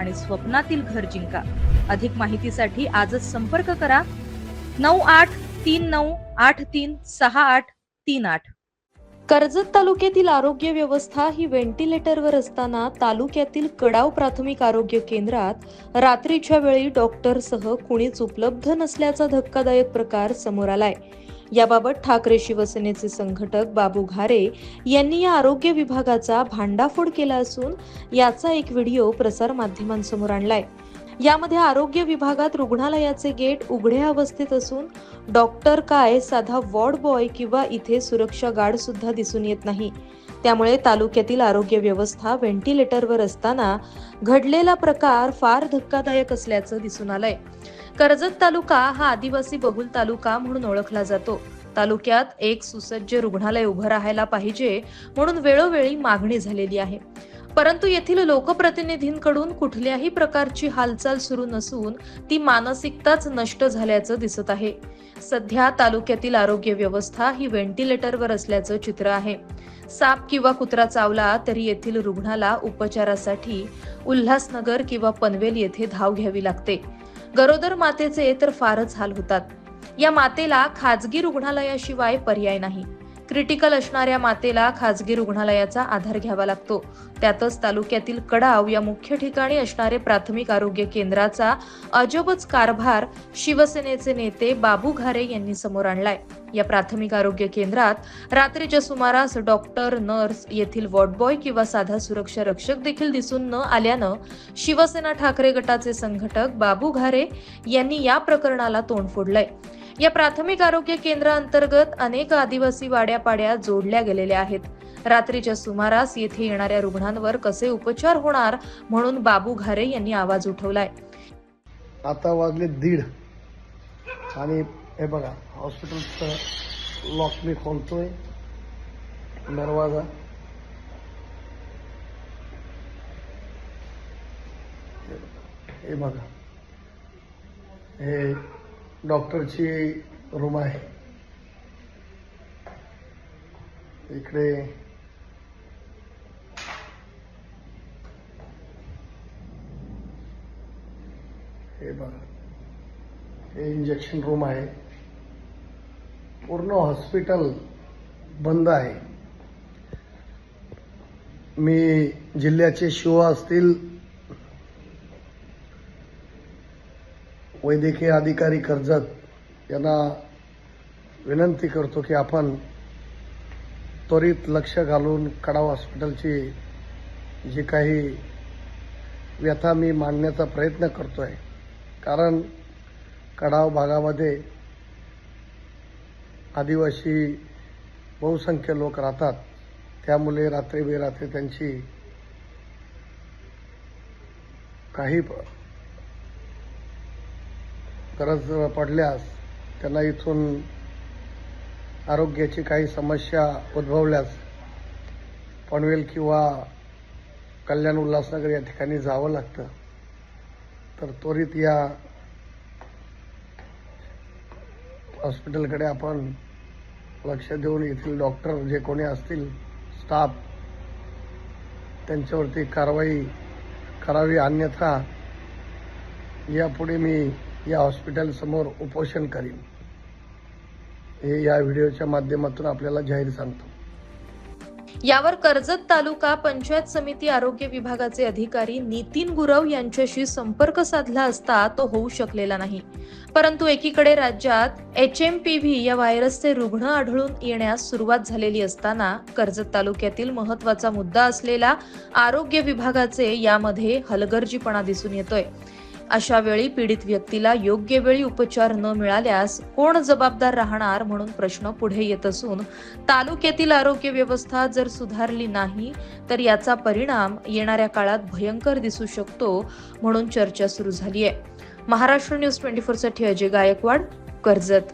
आणि स्वप्नातील घर जिंका. अधिक माहितीसाठी आजच संपर्क करा. नऊ आठ तीन नऊ आठ तीन सहा आठ तीन आठ. कर्जत तालुक्यातील आरोग्य व्यवस्था ही व्हेंटिलेटरवर असताना तालुक्यातील कडाव प्राथमिक आरोग्य केंद्रात रात्रीच्या वेळी डॉक्टरसह कुणीच उपलब्ध नसल्याचा धक्कादायक प्रकार समोर आलाय. याबाबत ठाकरे शिवसेनेचे संघटक बाबू घारे यांनी या आरोग्य विभागाचा भांडाफोड केला असून याचा एक व्हिडिओ प्रसार माध्यमांसमोर आणलाय. यामध्ये आरोग्य विभागात रुग्णालयाचे गेट उघड्या अवस्थेत असून डॉक्टर काय साधा वॉर्ड बॉय किंवा इथे सुरक्षा गार्ड सुद्धा दिसून येत नाही. त्यामुळे तालुक्यातील आरोग्य व्यवस्था व्हेंटिलेटरवर असताना घडलेला प्रकार फार धक्कादायक असल्याचं दिसून आलंय. कर्जत तालुका हा आदिवासी बहुल तालुका म्हणून ओळखला जातो. तालुक्यात एक सुसज्ज रुग्णालय उभं राहायला पाहिजे म्हणून वेळोवेळी मागणी झालेली आहे. परंतु येथील लोकप्रतिनिधींकडून कुठल्याही प्रकारची हालचाल सुरू नसून ती मानसिकताच नष्ट झाल्याचं दिसत आहे. सध्या तालुक्यातील आरोग्य व्यवस्था ही व्हेंटिलेटरवर असल्याचं चित्र आहे. साप किंवा कुत्रा चावला तरी येथील रुग्णाला उपचारासाठी उल्हासनगर किंवा पनवेल येथे धाव घ्यावी लागते. गरोदर मातेचे तर फारच हाल होतात. या मातेला खाजगी रुग्णालयाशिवाय पर्याय नाही. क्रिटिकल असणाऱ्या मातेला खाजगी रुग्णालयाचा आधार घ्यावा लागतो. त्यातच तालुक्यातील कडाव या मुख्य ठिकाणी असणारे प्राथमिक आरोग्य केंद्राचा अजबच कारभार शिवसेनेचे नेते बाबू घारे यांनी समोर आणलाय. या प्राथमिक आरोग्य केंद्रात रात्रीच्या सुमारास डॉक्टर नर्स येथील वॉर्डबॉय किंवा साधा सुरक्षा रक्षक देखील दिसून न आल्यानं शिवसेना ठाकरे गटाचे संघटक बाबू घारे यांनी या प्रकरणाला तोंड फोडलंय. या प्राथमिक आरोग्य केंद्राअंतर्गत अनेक आदिवासी वाड्यापाड्या जोडल्या गेलेल्या आहेत. रात्रीच्या सुमारास येथे येणाऱ्या रुग्णांवर कसे उपचार होणार म्हणून बाबू घारे यांनी आवाज उठवलाय. आता वाजले दीड. आणि हे बघा हॉस्पिटलचं लॉक मी खोलतोय. दरवाजा. हे बघा. हे डॉक्टरची रूम आहे. इकडे हे बघा. हे इंजेक्शन रूम आहे. पूर्ण हॉस्पिटल बंद आहे. मी जिल्ह्याचे शिव असतील वैद्यकीय अधिकारी कर्जत यांना विनंती करतो की आपण त्वरित लक्ष घालून कडाव हॉस्पिटलची जी काही व्यथा मी मांडण्याचा प्रयत्न करतोय. कारण कडाव भागामध्ये आदिवासी बहुसंख्य लोक राहतात. त्यामुळे रात्री बेरात्री त्यांची काही प- गरज पडल्यास त्यांना इथून आरोग्याची काही समस्या उद्भवल्यास पनवेल किंवा कल्याण उल्हासनगर या ठिकाणी जावं लागतं. तर त्वरित या हॉस्पिटलकडे आपण लक्ष देऊन येथील डॉक्टर जे कोणी असतील स्टाफ त्यांच्यावरती कारवाई करावी अन्यथा यापुढे मी या हॉस्पिटलसमोर उपोषण करीन. हे या व्हिडिओच्या माध्यमातून आपल्याला जाहीर सांगतो. यावर कर्जत तालुका पंचायत समिती आरोग्य विभागाचे अधिकारी नितीन गुरव यांच्याशी संपर्क साधला असता तो होऊ शकलेला नाही. परंतु एकीकडे राज्यात एच एम पी व्ही या व्हायरसचे रुग्ण आढळून येण्यास सुरुवात झालेली असताना कर्जत तालुक्यातील महत्त्वाचा मुद्दा असलेला आरोग्य विभागाचे यामध्ये हलगर्जीपणा दिसून येतोय. अशा वेळी पीडित व्यक्तीला योग्य वेळी उपचार न मिळाल्यास कोण जबाबदार राहणार म्हणून प्रश्न पुढे येत असून तालुक्यातील आरोग्य व्यवस्था जर सुधारली नाही तर याचा परिणाम येणाऱ्या काळात भयंकर दिसू शकतो म्हणून चर्चा सुरू झाली आहे महाराष्ट्र न्यूज ट्वेंटी फोरसाठी अजय गायकवाड कर्जत.